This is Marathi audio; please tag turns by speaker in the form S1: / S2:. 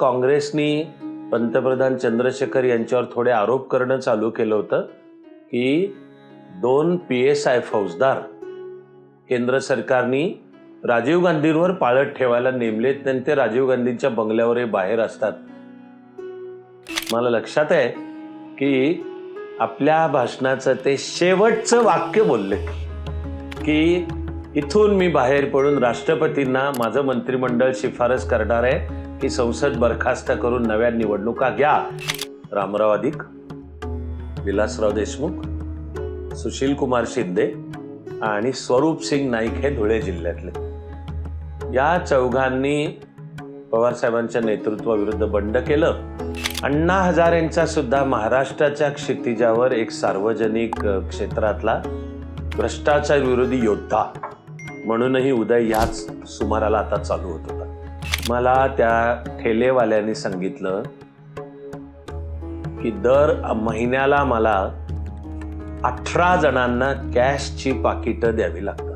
S1: काँग्रेसनी पंतप्रधान चंद्रशेखर यांच्यावर थोडे आरोप करणं चालू केलं होतं की दोन पी एस आय फौजदार केंद्र सरकारनी राजीव गांधींवर पाळत ठेवायला नेमलेत आणि ते राजीव गांधींच्या बंगल्यावर बाहेर असतात. मला लक्षात आहे की आपल्या भाषणाचं ते शेवटचं वाक्य बोलले की इथून मी बाहेर पडून राष्ट्रपतींना माझं मंत्रिमंडळ शिफारस करणार आहे. की संसद बरखास्त करून नव्या निवडणुका घ्या. रामराव अधिक विलासराव देशमुख सुशील कुमार शिंदे आणि स्वरूप सिंग नाईक हे धुळे जिल्ह्यातले. या चौघांनी पवारसाहेबांच्या नेतृत्वाविरुद्ध बंड केलं. अण्णा हजारेंचा सुद्धा महाराष्ट्राच्या क्षितिजावर एक सार्वजनिक क्षेत्रातला भ्रष्टाचार विरोधी योद्धा. म्हणूनही उदय ह्याच सुमाराला आता चालू होत होता. मला त्या ठेलेवाल्याने सांगितलं की दर महिन्याला मला अठरा जणांना कॅशची पाकिटं द्यावी लागतात.